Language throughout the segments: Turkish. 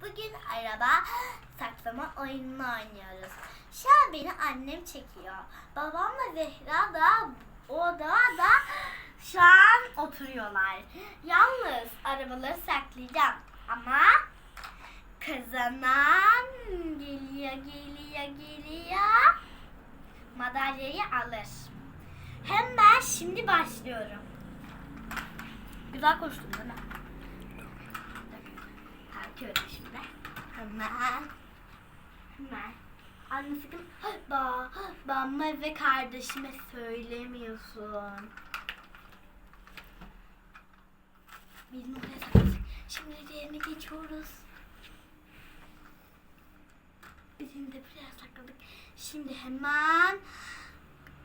Bugün araba saklama oyununu oynuyoruz. Şu an beni annem çekiyor. Babamla Zehra da odada şu an oturuyorlar. Yalnız arabaları saklayacağım. Ama kazanan geliyor geliyor geliyor madalyayı alır. Hemen şimdi başlıyorum. Güzel koştum değil mi? Kalkıyorum şimdi. Hemen. Hemen. Anne sakın ba, bana ve kardeşime söylemiyorsun. Biz buraya sakladık. Şimdi diğerine geçiyoruz. Bizim de buraya sakladık. Şimdi hemen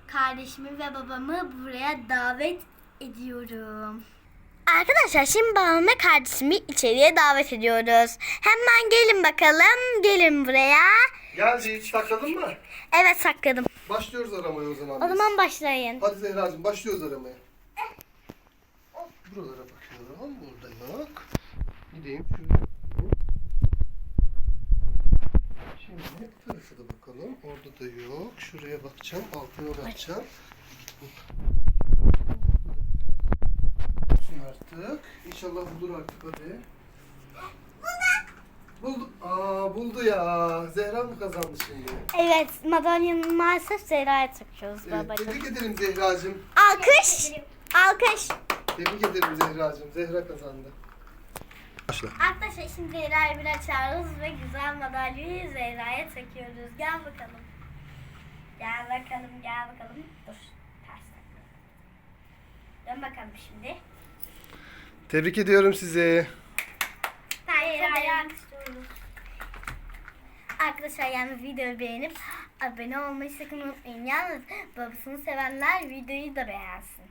kardeşimi ve babamı buraya davet ediyorum. Arkadaşlar şimdi babamı ve kardeşimi içeriye davet ediyoruz. Hemen gelin bakalım. Gelin buraya. Geldik. Sakladın mı? Evet sakladım. Başlıyoruz aramaya o zaman. O biz. zaman başlayın. Hadi Zehra'cığım başlıyoruz aramaya. Buralara bakıyorum. Burada yok. Gideyim şuraya. Şimdi bu tarafa da bakalım. Orada da yok. Şuraya bakacağım. Altına bakacağım. Artık. İnşallah bulur artık hadi. Buldu. Aa buldu ya. Zehra mı kazandı şimdi? Evet madalyonu maalesef Zehra'ya takıyoruz Evet, babacığım. tebrik ederim Zehra'cığım. Alkış. Alkış. Tebrik ederim Zehra'cığım. Zehra kazandı. Başla. Arkadaşlar şimdi Zehra'yı bir açıyoruz ve güzel madalyayı Zehra'ya takıyoruz. Gel bakalım. Gel bakalım, gel bakalım. Dur, ters. Dön bakalım şimdi. Tebrik ediyorum sizi. Arkadaşlar yani videoyu beğenip abone olmayı sakın unutmayın. Yalnız babasını sevenler videoyu da beğensin.